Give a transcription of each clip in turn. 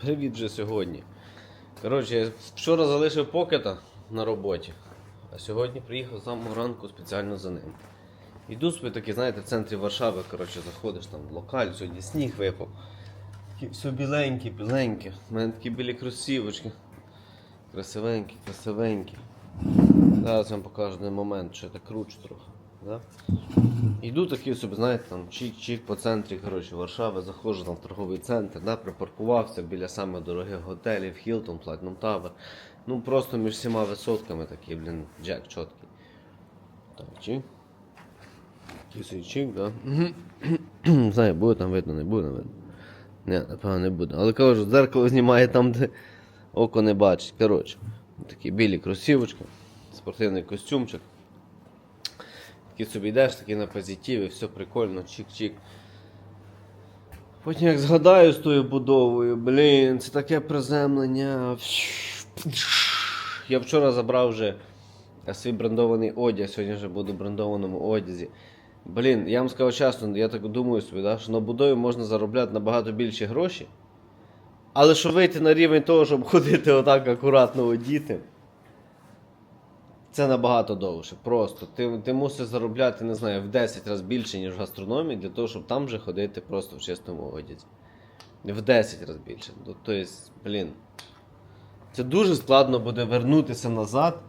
Привіт вже сьогодні. Коротше, я вчора залишив покета на роботі, а сьогодні приїхав з самого ранку спеціально за ним. Іду собі таки, знаєте, в центрі Варшави, коротше, заходиш там в локаль, сьогодні сніг випав. Все біленьке, біленьке. У мене такі білі кросівочки. Красивенькі, красивенькі. Зараз вам покажу один момент, що я так кручу трохи. Да? Йду такий собі, знаєте, там чик-чик по центрі коротше, Варшави, заходжу там в торговий центр, да, припаркувався біля самих дорогих готелів, Hilton, Platinum Tower. Ну просто між всіма висотками такий, блін, джек чіткий. Так, чик. Чик, да. Не знаю, буде там видно, не буде видно. Ні, напевно, не буде. Але кажу, дзеркало знімає там, де око не бачить. Коротше, такі білі кросівочки, спортивний костюмчик. Такий собі йдеш, такий на позитиві, все прикольно, чик-чик. Потім як згадаю з тою будовою, блін, це таке приземлення. Я вчора забрав вже свій брендований одяг, сьогодні вже буду в брендованому одязі. Блін, я вам скажу чесно, я так думаю собі, да, що на будові можна заробляти набагато більші гроші. Але щоб вийти на рівень того, щоб ходити отак акуратно одіти. Це набагато довше. Просто. Ти, ти мусиш заробляти, не знаю, в 10 разів більше, ніж в гастрономії, для того, щоб там вже ходити просто в чистому одязі. В 10 разів більше. Тобто, блін. Це дуже складно буде вернутися назад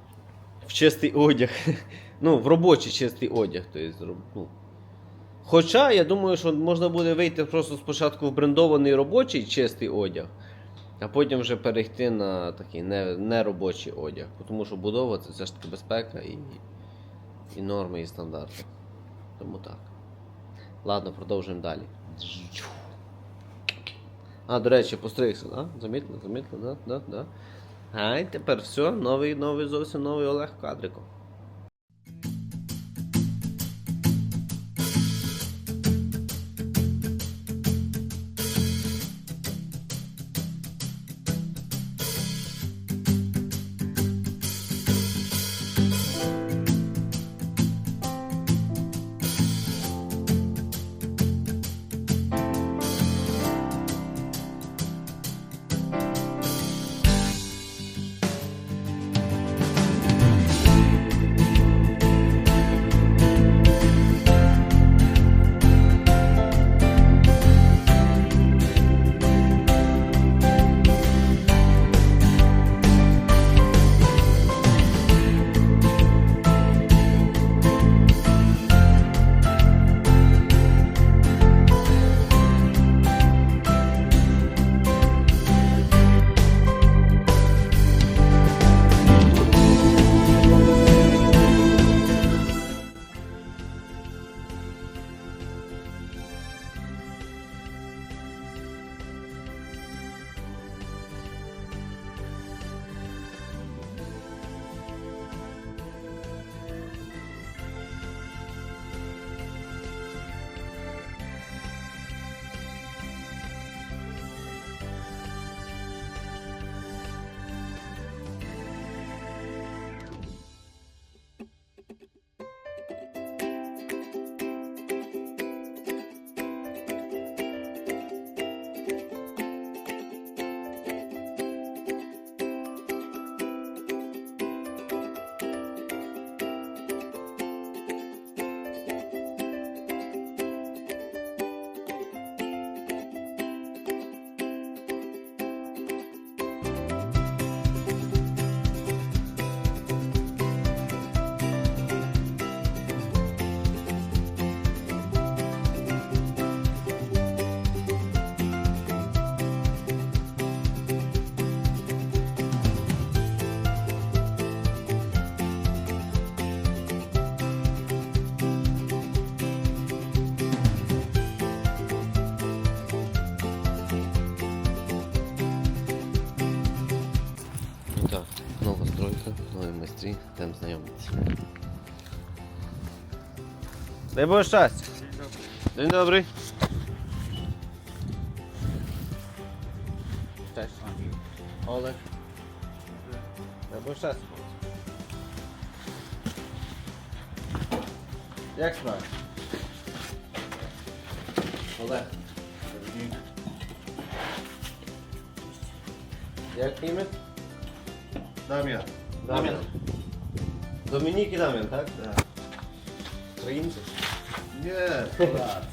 в чистий одяг. Ну, в робочий чистий одяг. Тобто. Хоча я думаю, що можна буде вийти просто спочатку в брендований робочий чистий одяг, а потім вже перейти на такий не, неробочий одяг. Тому що будова це все ж таки безпека і, і норми, і стандарти. Тому так. Ладно, продовжуємо далі. А, до речі, постригся, да? Замітно, замітно, да? Да, да. І тепер все, новий, новий, зовсім новий Олег Кадрико. Так, нова стройка, нові майстри, там знайомитися. Дай Боже щастя. День добрий. Cześć. Olek. Дай Боже щастя. Як справи? Олег. Як ім'я? Дам'ян. Дам'ян. Домінік і Дам'ян, так? Так. Українці? Ні, брат.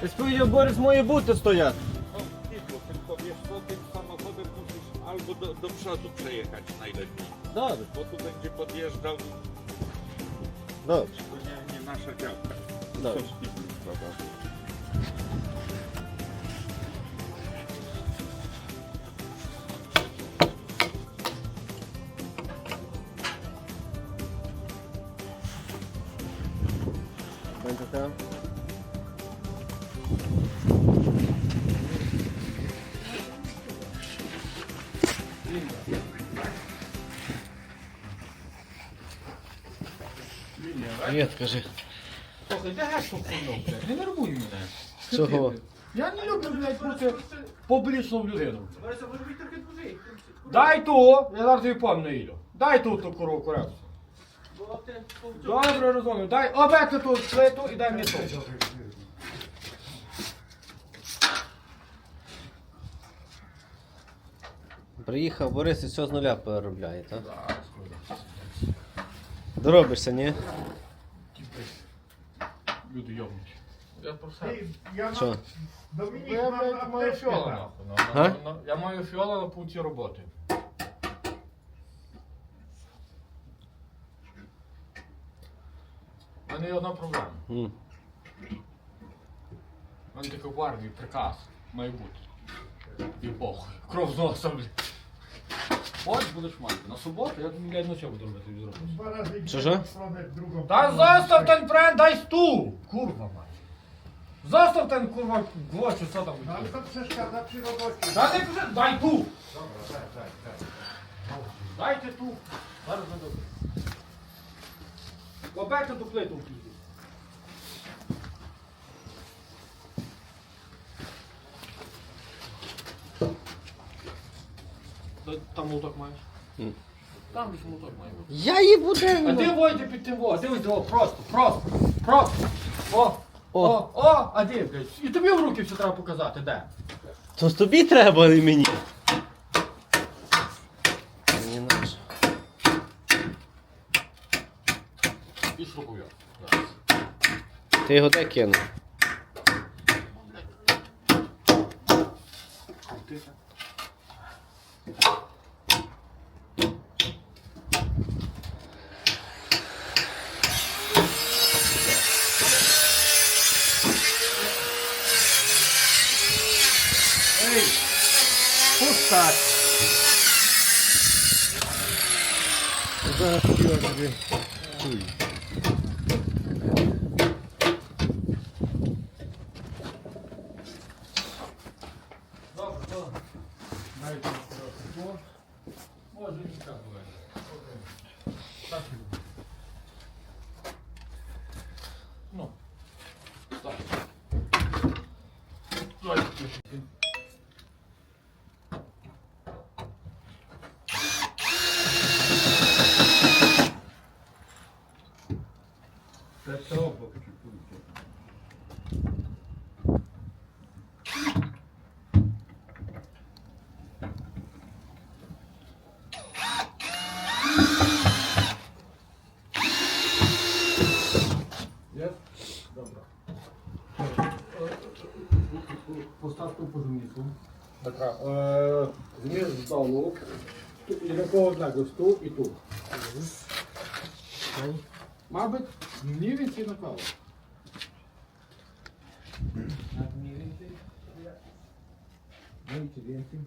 Валят. Сповідь Борис має бути стояти. No, tylko, tylko wiesz co, tym samochodem musisz albo do, do przodu przejechać najlepiej, Добре. bo tu będzie podjeżdżał, Добре. to nie, nie nasza działka. Dobrze. Coś ty zobacz. Będzie tam. Привіт, кажи. Слухай, де попхнув, блядь? Не нервуй мене. Чого? Я не люблю, блядь, бути публічну людину. Дай ту, я зараз тобі помню Ілю. Дай ту ту корову коректу. Добре, розумію. Дай обети ту плиту і дай мені ту. Приїхав Борис і все з нуля переробляє, так? Доробишся, ні? Люди йобнуть. Я про все. Я Що? Домінік Я, нам блядь, маю аптечки фіола, нахуй. на- на- на- Я маю фіола на пункті роботи. У мене є одна проблема. М. У мене такий гвардії приказ має бути. І похуй. Кров з носа, блядь. От будеш мати. На суботу я тобі, блядь, ночі буду робити. Два рази Що, що? другом. Та застав ten бренд, дай стул! Курва мать. Застав ten курва гвоздь, що там. No ale to przeszkadza przy robocie. Та не вже, дай ту! Дайте ту. Зараз не добре. Обете ту плиту Там молоток маєш? Там десь молоток має бути. Я її буду. А ти войди під тим во, дивись, о, просто, просто, просто. О, О. о, о, а де, блядь? І тобі в руки все треба показати, де? То тобі треба, а не мені. Мені наш. І. Ти його де кинув? Pustać. Зараз хотіла тобі. Чуй. Добре, добре. Навіть не трохи. Може, і так буде. Так і буде. Ну. Так. Давай, включи. Це цього боку чуть-чуть. Є? Добре. Поставку по змісту. Така, е, зміст здолу. Тут і такого одного ту і ту. Мабуть, він ці накало. Więcej. Mniej więcej.